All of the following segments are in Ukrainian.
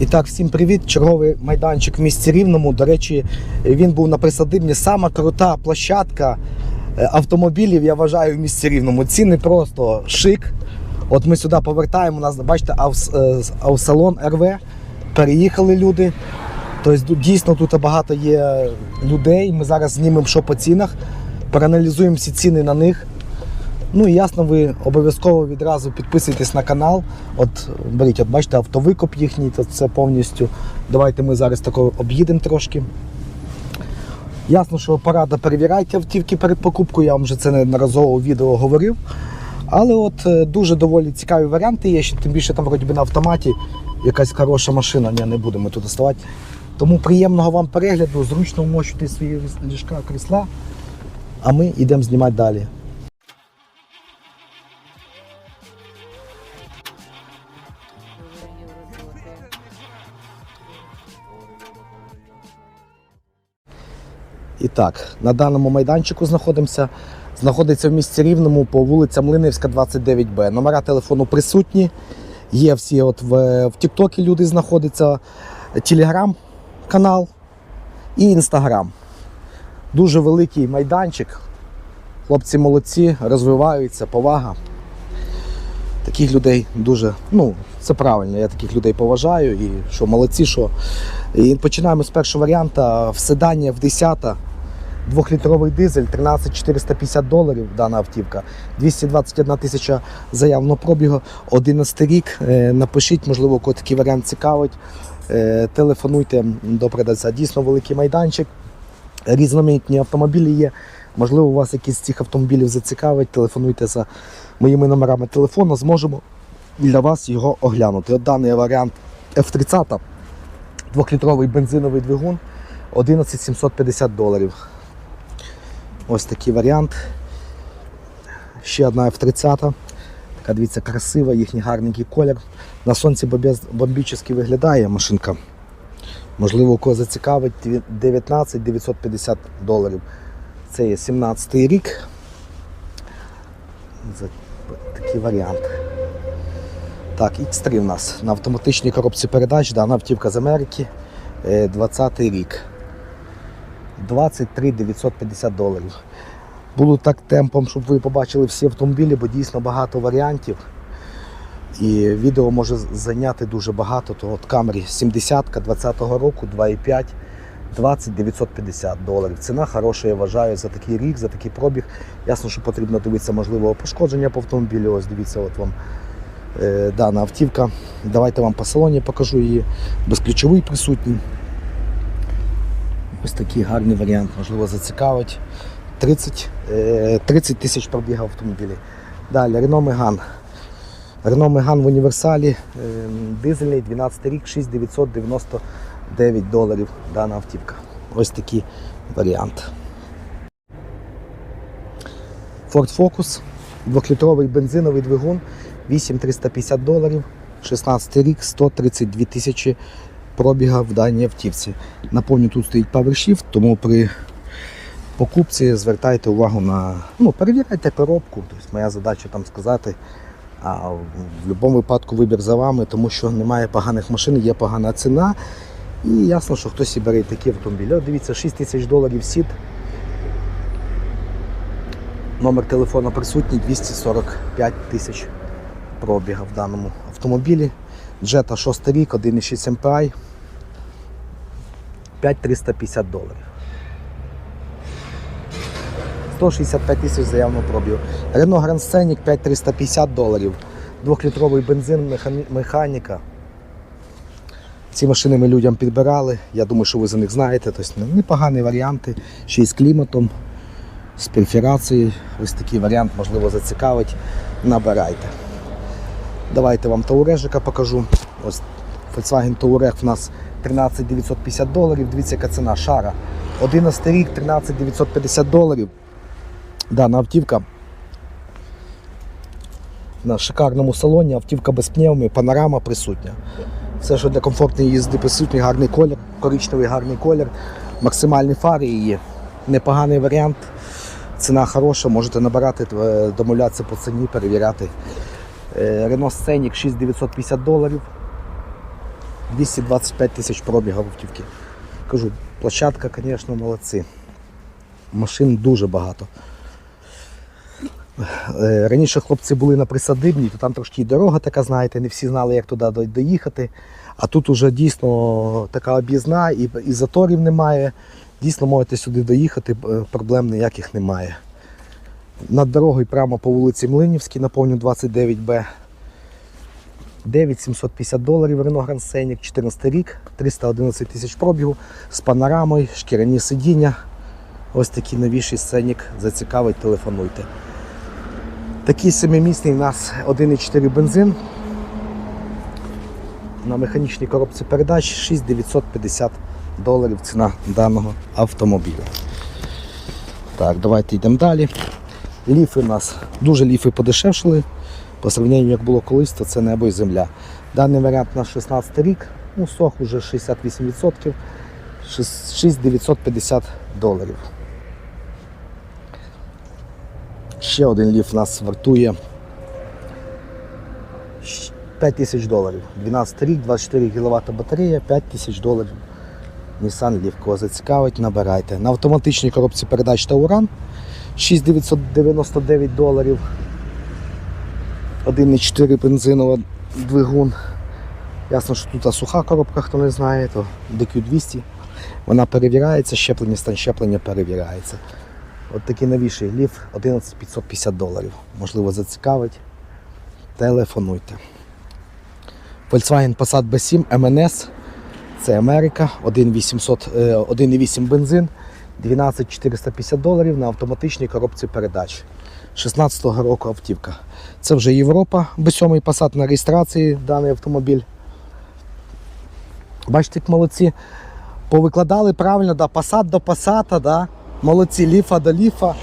І так, всім привіт. Черговий майданчик в місті Рівному. До речі, він був на присадибні. Сама крута площадка е, автомобілів, я вважаю, в місті Рівному. Ціни просто шик. От ми сюди повертаємо. У нас, бачите, авс- е, РВ. Переїхали люди. Тобто дійсно тут багато є людей. Ми зараз знімемо, що по цінах, проаналізуємо всі ціни на них. Ну і ясно, ви обов'язково відразу підписуйтесь на канал. От беріть, от бачите, автовикоп їхній, то це повністю. Давайте ми зараз тако об'їдемо трошки. Ясно, що порада перевіряйте автівки перед покупкою, я вам вже це неодноразово відео говорив. Але от е, дуже доволі цікаві варіанти є, ще тим більше там вроді на автоматі якась хороша машина, Ні, не будемо тут доставати. Тому приємного вам перегляду, зручно вмощуйте свої ліжка, крісла, а ми йдемо знімати далі. І так, на даному майданчику знаходимося. Знаходиться в місті Рівному по вулиця Млинівська, 29Б. Номера телефону присутні. Є всі от в, в Тіктокі люди знаходяться, телеграм-канал і інстаграм. Дуже великий майданчик. Хлопці молодці, розвиваються, повага. Таких людей дуже, ну, це правильно, я таких людей поважаю і що молодці, що. І починаємо з першого варіанта в в 10 Двохлітровий дизель, 13 450 доларів дана автівка, 221 тисяча заявного пробігу, 11 рік. Е, Напишіть, можливо, кого такий варіант цікавить. Е, Телефонуйте до продавця. Дійсно великий майданчик, різноманітні автомобілі є. Можливо, вас якийсь з цих автомобілів зацікавить. Телефонуйте за моїми номерами телефону, зможемо для вас його оглянути. От даний варіант F30, двохлітровий бензиновий двигун, 11 750 доларів. Ось такий варіант. Ще одна F30. Така дивіться, красива, їхній гарненький колір. На сонці бомбічно виглядає машинка. Можливо, кого зацікавить 19 950 доларів. Це є 17 й рік. Такий варіант. Так, X3 у нас на автоматичній коробці передач, дана автівка з Америки, е, 20 рік. 23 950 доларів. Буду так темпом, щоб ви побачили всі автомобілі, бо дійсно багато варіантів. І відео може зайняти дуже багато. То от камері 70 20-го року, 2,5, 20 950 доларів. Ціна хороша, я вважаю, за такий рік, за такий пробіг. Ясно, що потрібно дивитися, можливо, пошкодження по автомобілю. Ось дивіться, от вам е, дана автівка. Давайте вам по салоні покажу її. Безключовий присутній. Ось такий гарний варіант, можливо, зацікавить. 30, е, 30 тисяч пробігав автомобілі. Далі Renault Megane. Renault Megane в універсалі, е, дизельний, 12 рік, 6999 доларів дана автівка. Ось такий варіант. Ford Focus, 2-літровий бензиновий двигун, 8350 доларів, 16 рік, 132 тисячі пробіга в даній автівці. Напомню, тут стоїть PowerShift, тому при покупці звертайте увагу на. Ну, перевіряйте коробку. Тобто моя задача там сказати. А в будь-якому випадку вибір за вами, тому що немає поганих машин, є погана ціна. І ясно, що хтось і бере такі автомобілі. От дивіться, 6 тисяч доларів сід. Номер телефону присутній 245 тисяч пробіга в даному автомобілі. Jetta 6 рік, 1,6 MPI. 5350 доларів. 165 тисяч заявного пробігу. Renault Grand Scenic 5350 доларів. Двохлітровий бензин, механіка. Ці машини ми людям підбирали. Я думаю, що ви за них знаєте. Тобто непогані варіанти, ще й з кліматом, з перфірацією. Ось такий варіант, можливо, зацікавить. Набирайте. Давайте вам Таурежика покажу. Ось Volkswagen Touareg у нас 13 950 доларів. Дивіться, яка ціна. Шара. 11 рік, 13 950 доларів. Дана автівка. На шикарному салоні, автівка без пневми, панорама присутня. Все, що для комфортної їзди присутній, гарний колір, коричневий гарний колір, максимальні фари її. Непоганий варіант. Ціна хороша, можете набирати, е, домовлятися по ціні, перевіряти. Е, Renault Scenic 6950 доларів. 225 тисяч пробігів автівки. Кажу, площадка, звісно, молодці. Машин дуже багато. Е, Раніше хлопці були на присадибній, то там трошки і дорога така, знаєте, не всі знали, як туди доїхати. А тут уже дійсно така об'їзна і, і заторів немає. Дійсно можете сюди доїхати, е, проблем ніяких немає. Над дорогою прямо по вулиці Млинівській, наповню 29Б. 9750 доларів Renault Grand Scenic, 14 рік, 311 тисяч пробігу з панорамою, шкіряні сидіння. Ось такий новіший сценік. Зацікавить, телефонуйте. Такий семимісний у нас 1,4 бензин. На механічній коробці передач 6950 доларів ціна даного автомобіля. Так, давайте йдемо далі. Ліфи у нас дуже ліфи подешевшили. По сравненню, як було колись, то це небо і земля. Даний варіант на 16 рік, ну сох уже 68%, 6950 доларів. Ще один ліф у нас вартує 5 тисяч доларів. 12 рік, 24 кВт батарея, 5 тисяч доларів. Nissan Leaf, кого зацікавить, набирайте. На автоматичній коробці передач Тауран 6999 доларів. 1,4 бензинова двигун. Ясно, що тут суха коробка, хто не знає, то DQ200. Вона перевіряється, щеплення, стан щеплення перевіряється. От такий новіший ліф 11550 доларів. Можливо, зацікавить. Телефонуйте. Volkswagen Passat B7 MNS. Це Америка, 1,800, е, 1,8 бензин, 12450 доларів на автоматичній коробці передач. 16-го року автівка. Це вже Європа, B7 Passat на реєстрації даний автомобіль. Бачите, як молодці. Повикладали правильно, да, Passat до Passat, да. молодці, ліфа до ліфа.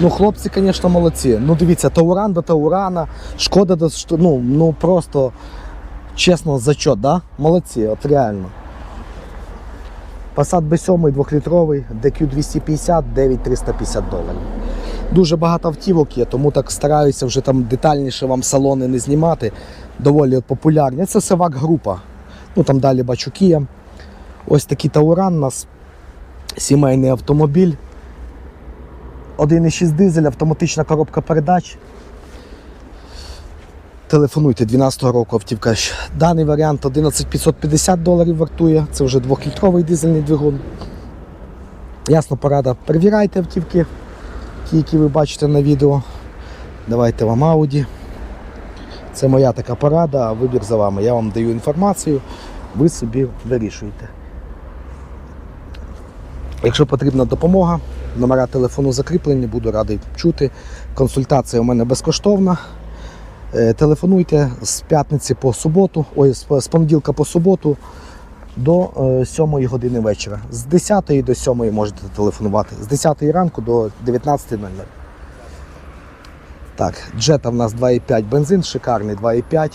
Ну, хлопці, звісно, молодці. Ну, дивіться, Тауран до Таурана, шкода до ну, ну просто чесно, зачет, да? Молодці, от реально. Passat B7 2-літровий, DQ 250, 9350 доларів. Дуже багато автівок є, тому так стараюся вже там детальніше вам салони не знімати. Доволі популярні. Це Севак група. Ну там далі бачу Kia. Ось такий Тауран у нас сімейний автомобіль. 1,6 дизель, автоматична коробка передач. Телефонуйте 12-го року автівка. Даний варіант 11550 доларів вартує. Це вже 2-літровий дизельний двигун. Ясно, порада. Перевіряйте автівки, ті, які ви бачите на відео. Давайте вам Audi. Це моя така порада, вибір за вами. Я вам даю інформацію, ви собі вирішуєте. Якщо потрібна допомога, номера телефону закріплені, буду радий чути. Консультація у мене безкоштовна. Е, Телефонуйте з п'ятниці по суботу, ой, з понеділка по суботу до е, 7 години вечора. З 10 до 7 можете телефонувати. З 10 ранку до 19.00. Так, джета в нас 2,5 бензин, шикарний 2,5.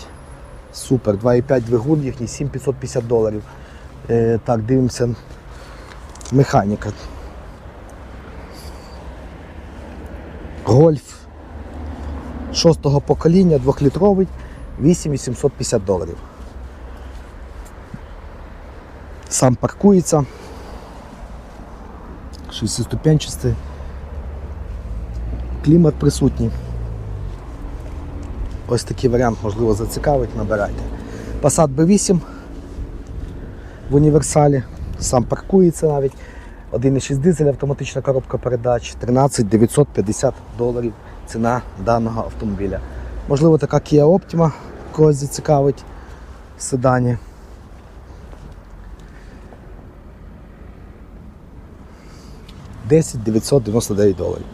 Супер, 2,5 двигун їхній 7550 доларів. Е, так, дивимося. Механіка. Гольф шостого покоління, 2-літровий, 8850 доларів. Сам паркується. Шестиступенчастий. Клімат присутній. Ось такий варіант, можливо, зацікавить, набирайте. Passat B8 в універсалі, сам паркується навіть. 1,6 дизель, автоматична коробка передач, 13 950 доларів ціна даного автомобіля. Можливо, така Kia Optima когось зацікавить в седані. Десять 999 доларів.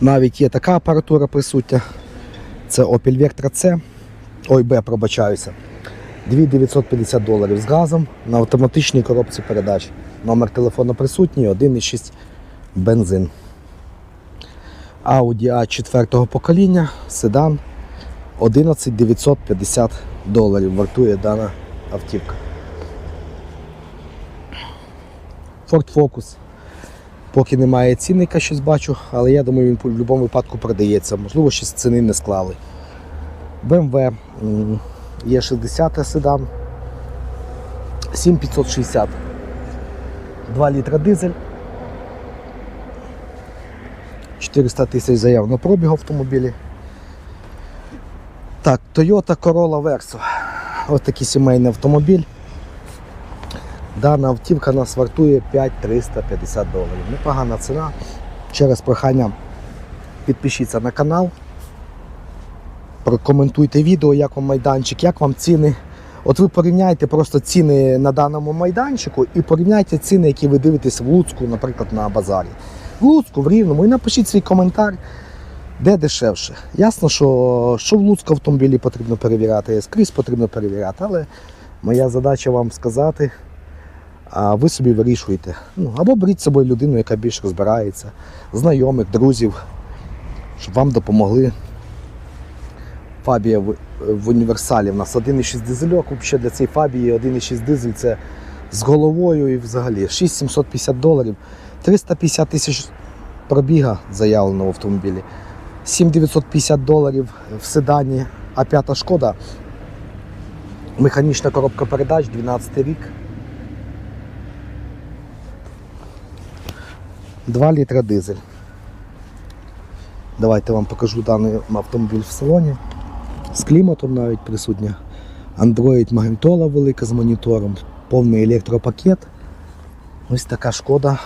Навіть є така апаратура присутня. Це Opel Vectra C. Ой, B, пробачаюся. 2950 доларів з газом на автоматичній коробці передач. Номер телефону присутній, 1,6 бензин. Audi A 4 покоління, седан 11 950 доларів вартує дана автівка. Ford Focus. Поки немає цінника, щось бачу, але я думаю, він в будь-якому випадку продається. Можливо, щось ціни не склали. BMW є 60 седан 7560. 2 літра дизель. 400 тисяч заяв на пробіг автомобілі. Так, Toyota Corolla Verso. Ось такий сімейний автомобіль. Дана автівка нас вартує 5350 доларів. Непогана ціна. Через прохання підпишіться на канал. Прокоментуйте відео, як вам майданчик, як вам ціни. От ви порівняйте просто ціни на даному майданчику і порівняйте ціни, які ви дивитесь в Луцьку, наприклад, на базарі. В Луцьку, в Рівному, і напишіть свій коментар, де дешевше. Ясно, що, що в Луцьку автомобілі потрібно перевіряти, скрізь потрібно перевіряти, але моя задача вам сказати, а ви собі вирішуєте. Ну, або беріть з собою людину, яка більш розбирається, знайомих, друзів, щоб вам допомогли. Фабія в, в універсалі. У нас 1,6 дизельок. Взагалі для цієї фабії 1,6 дизель це з головою і взагалі 6750 доларів, 350 тисяч пробіга заявлено в автомобілі, 7950 доларів в седані А5 шкода. Механічна коробка передач, 12 рік. 2 літра дизель. Давайте вам покажу даний автомобіль в салоні. З кліматом навіть присутня. Android магнітола велика з монітором, повний електропакет. Ось така шкода.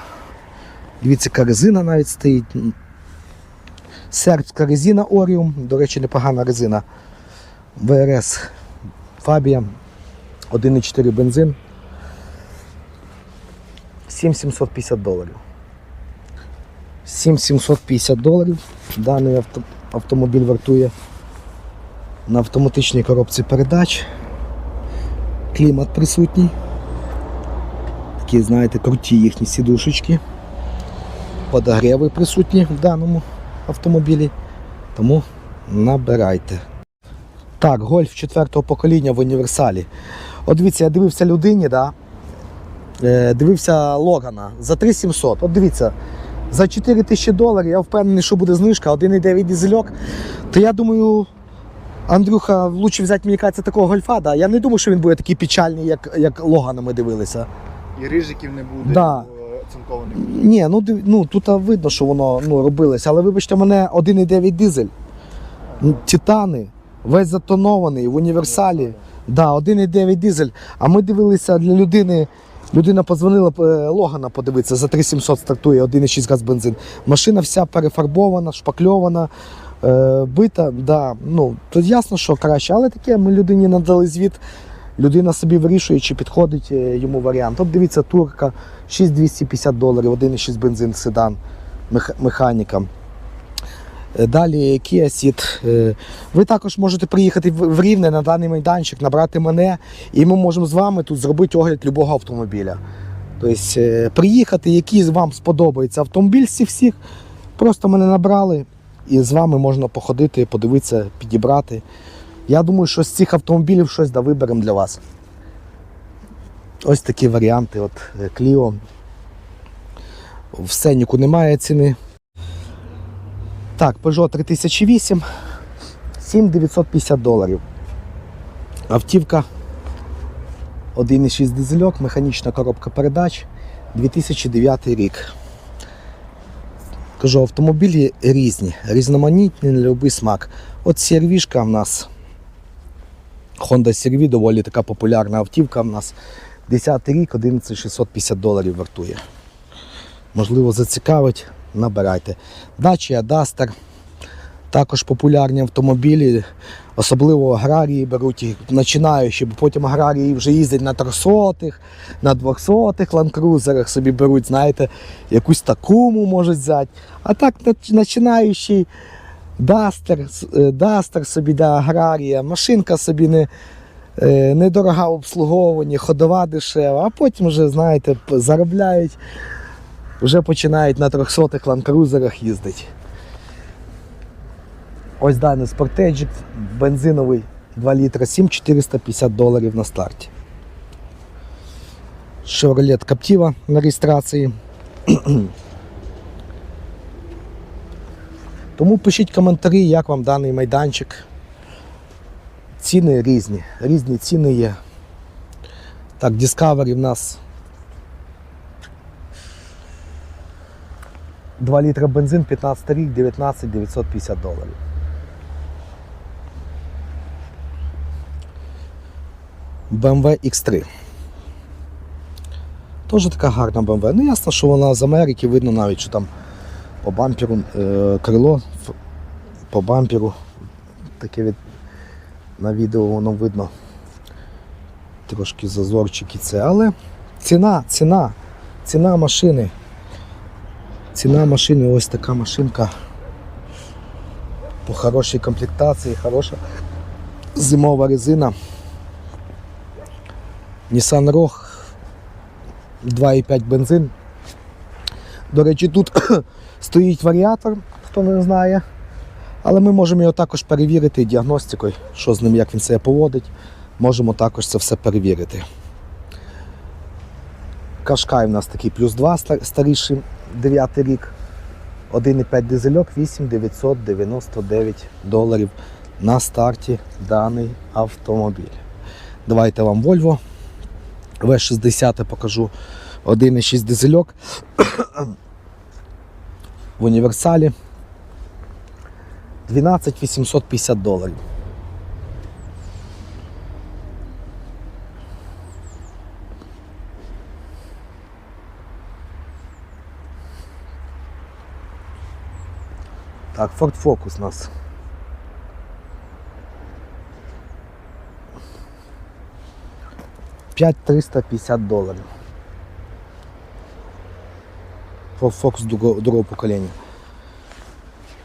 Дивіться, яка резина навіть стоїть. Сербська резина Orium, до речі, непогана резина. ВРС Фабія 1,4 бензин. 7750 доларів. 7750 доларів. Даний авто, автомобіль вартує на автоматичній коробці передач. Клімат присутній. Такі, знаєте, круті їхні сідушечки. Подогріви присутні в даному автомобілі. Тому набирайте. Так, гольф четвертого покоління в універсалі. От дивіться, я дивився людині, да? е, дивився Логана за 3700. От дивіться, за 4 тисячі доларів я впевнений, що буде знижка 1,9 дизельок. То я думаю, Андрюха, лучше взяти, мені кажеться, такого гольфа. Да? Я не думаю, що він буде такий печальний, як, як Логана ми дивилися. І рижиків не буде Да. Оцинкованих. Ні, ну, див- ну тут видно, що воно ну, робилося, але вибачте мене 1,9 дизель. Ну, Титани, весь затонований в універсалі. Да, 1,9 дизель. А ми дивилися для людини. Людина подзвонила е, Логана подивитися, за 3700 стартує 1,6 газ бензин. Машина вся перефарбована, шпакльована, е, бита. Да, ну, то ясно, що краще, але таке ми людині надали звіт. Людина собі вирішує, чи підходить е, йому варіант. От дивіться, турка 6250 доларів, 1,6 бензин, седан, мех- механіка. Е, Далі Kia Ceed. Е, Ви також можете приїхати в Рівне на даний майданчик, набрати мене, і ми можемо з вами тут зробити огляд любого автомобіля. Тобто приїхати, який вам сподобається автомобіль з цих всіх, просто мене набрали, і з вами можна походити, подивитися, підібрати. Я думаю, що з цих автомобілів щось да виберемо для вас. Ось такі варіанти. От е, Clio. В Сеніку немає ціни. Так, Peugeot 3008, 7950 доларів. Автівка 1,6 дизельок, механічна коробка передач, 2009 рік. Кажу, автомобілі різні, різноманітні на будь-який смак. От CR-V в нас. Honda CR-V доволі така популярна автівка в нас. 10 рік, 11650 доларів вартує. Можливо, зацікавить, набирайте. Dacia Duster. Також популярні автомобілі, особливо аграрії беруть їх починаючи, бо потім аграрії вже їздять на 300-х, на 200-х ланкрузерах собі беруть, знаєте, якусь такому можуть взяти. А так починаючий Дастер, е, Дастер собі да, аграрія, машинка собі не, е, недорога в обслуговуванні, ходова дешева, а потім вже, знаєте, заробляють, вже починають на 300-х ланкрузерах їздити. Ось даний спортеджик, бензиновий 2 літра, 7450 доларів на старті. Chevrolet Captiva на реєстрації. Тому пишіть коментарі, як вам даний майданчик. Ціни різні, різні ціни є. Так, Discovery в нас 2 літра бензин, 15 рік, 19 950 доларів. BMW X3. Теж така гарна BMW. Ну ясно, що вона з Америки, видно навіть, що там по бамперу е, крило, по бамперу таке від, на відео воно видно. Трошки зазорчики це, але ціна, ціна, ціна машини. Ціна машини, ось така машинка. По хорошій комплектації, хороша зимова резина. Nissan Rogue 2,5 бензин. До речі, тут стоїть варіатор, хто не знає. Але ми можемо його також перевірити діагностикою, що з ним, як він себе поводить. Можемо також це все перевірити. Кашкай у нас такий плюс 2 старіший 9 рік. 1,5 дизельок 8999 доларів на старті даний автомобіль. Давайте вам Volvo V60 покажу 1,6 дизельок в універсалі 12 850 доларів. Так, Ford Focus у нас. П'ять 350 доларів. Focus другого, покоління.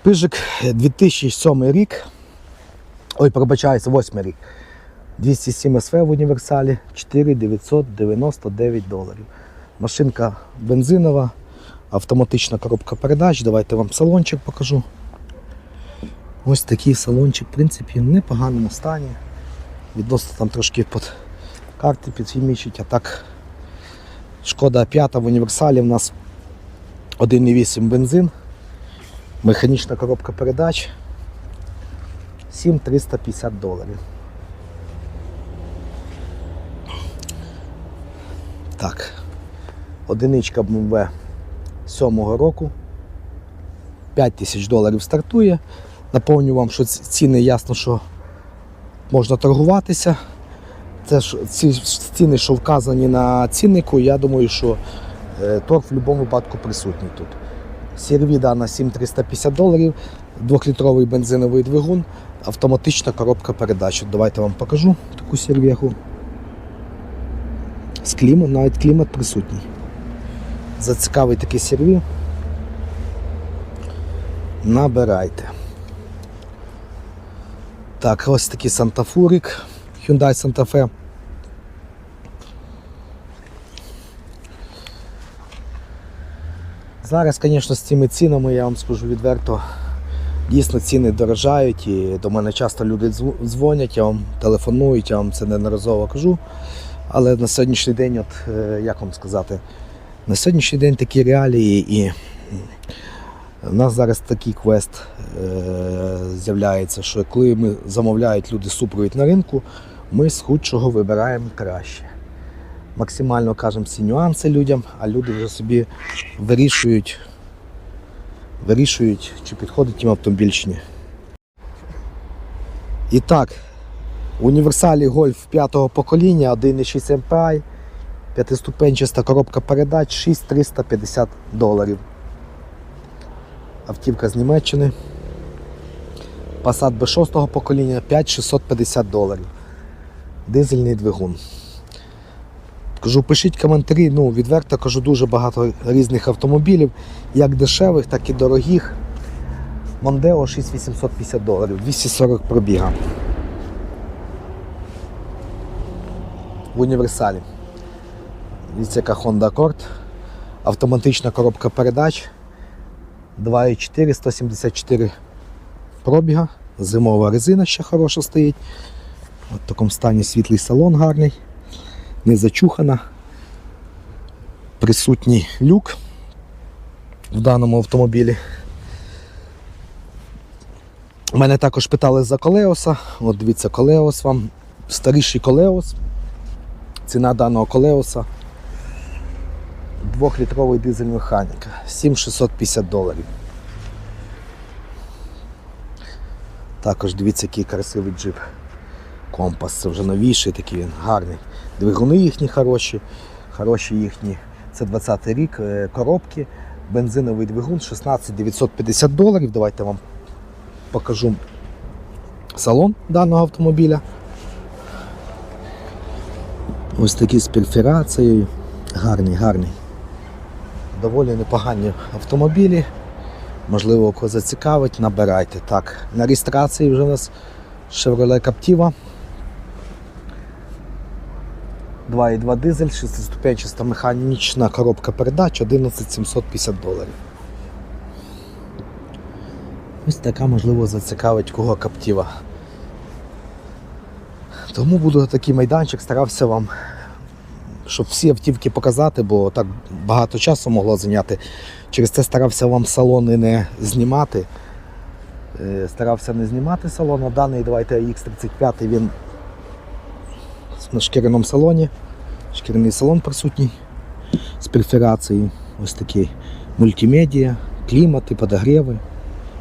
Пижик 2007 рік. Ой, пробачаюся, 8 рік. 207 СВ в універсалі 4999 доларів. Машинка бензинова, автоматична коробка передач. Давайте вам салончик покажу. Ось такий салончик, в принципі, в непоганому стані. Відносно там трошки під карти підфімічить, а так шкода 5 в універсалі в нас 1,8 бензин, механічна коробка передач 7350 доларів. Так, одиничка BMW 7-го року. 5 тисяч доларів стартує. Напомню вам, що ціни ясно, що можна торгуватися. Це ж ці ціни, що вказані на ціннику, я думаю, що торг в будь-якому випадку присутній тут. CRV дана 7350 доларів, 2-літровий бензиновий двигун, автоматична коробка передач. Давайте вам покажу таку сервєху. З клімат, навіть клімат присутній. Зацікавий такий серві. Набирайте. Так, ось такий Сантафурик. Hyundai Santa Fe. Зараз, звісно, з цими цінами, я вам скажу відверто, дійсно ціни дорожають і до мене часто люди дзвонять, я вам телефонують, я вам це неодноразово кажу. Але на сьогоднішній день, от, е, як вам сказати, на сьогоднішній день такі реалії і у нас зараз такий квест е, з'являється, що коли ми замовляють люди супровід на ринку, ми з худшого вибираємо краще. Максимально кажемо всі нюанси людям, а люди вже собі вирішують, вирішують, чи підходить їм автомобіль чи. І так, універсалі гольф п'ятого покоління, 1,6 MPI, п'ятиступенчаста коробка передач 6350 доларів. Автівка з Німеччини. Passat B6 покоління 5650 доларів. Дизельний двигун. Кажу, пишіть коментарі, ну, відверто кажу, дуже багато різних автомобілів, як дешевих, так і дорогих. Мондео 6850 доларів, 240 пробіга. В універсалі. Дивіться, яка Honda Accord. Автоматична коробка передач. 2,4, 174 пробіга. Зимова резина ще хороша стоїть. В такому стані світлий салон гарний, не зачухана. Присутній люк в даному автомобілі. Мене також питали за Колеоса. От дивіться, Колеос вам. Старіший Колеос. Ціна даного колеуса. Двохлітровий дизель механіка. 7650 доларів. Також дивіться, який красивий джип. Компас, це вже новіший, такий він гарний. Двигуни їхні хороші, хороші їхні. Це 20-й рік, е, коробки, бензиновий двигун 16 950 доларів. Давайте вам покажу салон даного автомобіля. Ось такий з перфорацією. Гарний, гарний. Доволі непогані автомобілі. Можливо, кого зацікавить, набирайте. Так, на реєстрації вже у нас Chevrolet Captiva. 2,2 дизель, 6-ступенчаста механічна коробка передач 11 750 доларів. Ось така, можливо, зацікавить кого Captiva. Тому буду такий майданчик, старався вам, щоб всі автівки показати, бо так багато часу могло зайняти. Через це старався вам салони не знімати. Е, Старався не знімати салон. А даний давайте X35 він на шкіряному салоні. Шкіряний салон присутній з перфорацією. Ось такий мультимедіа, клімати, подогріви,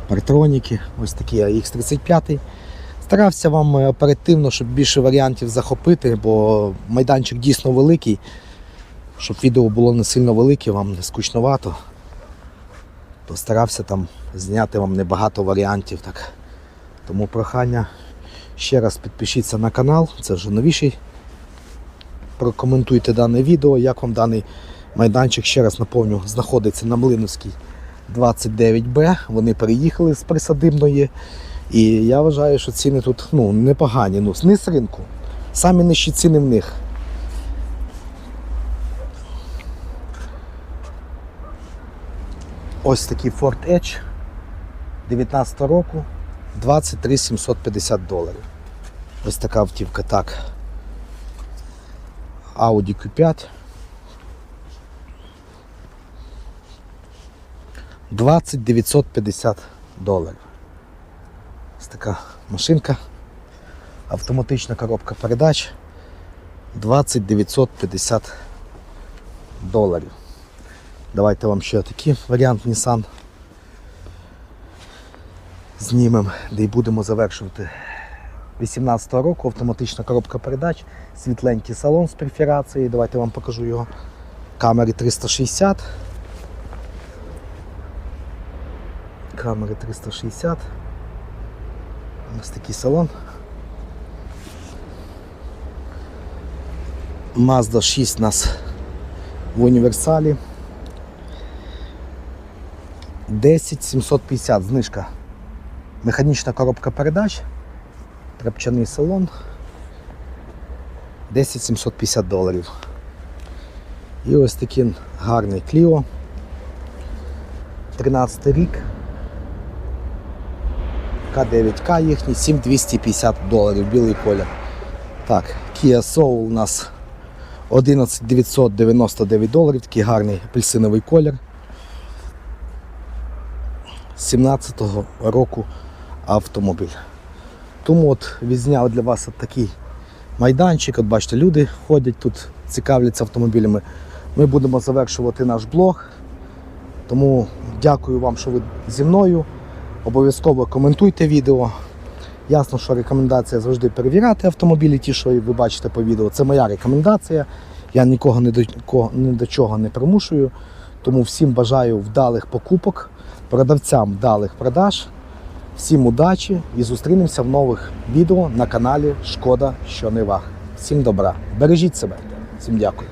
партроніки. Ось такий X35. Старався вам е, оперативно, щоб більше варіантів захопити, бо майданчик дійсно великий. Щоб відео було не сильно велике, вам не скучновато. То старався там зняти вам небагато варіантів. Так. Тому прохання ще раз підпишіться на канал, це вже новіший. Прокоментуйте дане відео, як вам даний майданчик, ще раз наповню, знаходиться на Млиновській 29Б. Вони переїхали з присадибної. І я вважаю, що ціни тут ну, непогані. Ну, низ ринку. Самі нижчі ціни в них. Ось такий Ford Edge 19 року 23 750 доларів. Ось така автівка, так. Audi Q5. 20 950 доларів. Ось така машинка. Автоматична коробка передач 20 950 доларів. Давайте вам ще такий варіант Nissan знімемо, де й будемо завершувати. 18 року автоматична коробка передач, світленький салон з перфорацією. Давайте я вам покажу його. Камери 360. Камери 360. Ось такий салон. Mazda 6 у нас в універсалі. 10 750 знижка. Механічна коробка передач. Трапчаний салон. 10 750 доларів. І ось такий гарний Clio. 13 рік. К9К їхній 7250 доларів, білий колір. Так, Kia Soul у нас 11 999 доларів, такий гарний апельсиновий колір. 17-го року автомобіль. Тому от відзняв для вас от такий майданчик. От бачите, люди ходять тут, цікавляться автомобілями. Ми будемо завершувати наш блог. Тому дякую вам, що ви зі мною. Обов'язково коментуйте відео. Ясно, що рекомендація завжди перевіряти автомобілі, ті, що ви бачите по відео. Це моя рекомендація. Я нікого ні до, ні до чого не примушую. Тому всім бажаю вдалих покупок, продавцям вдалих продаж. Всім удачі і зустрінемося в нових відео на каналі Шкода, що не ваг. Всім добра. Бережіть себе. Всім дякую.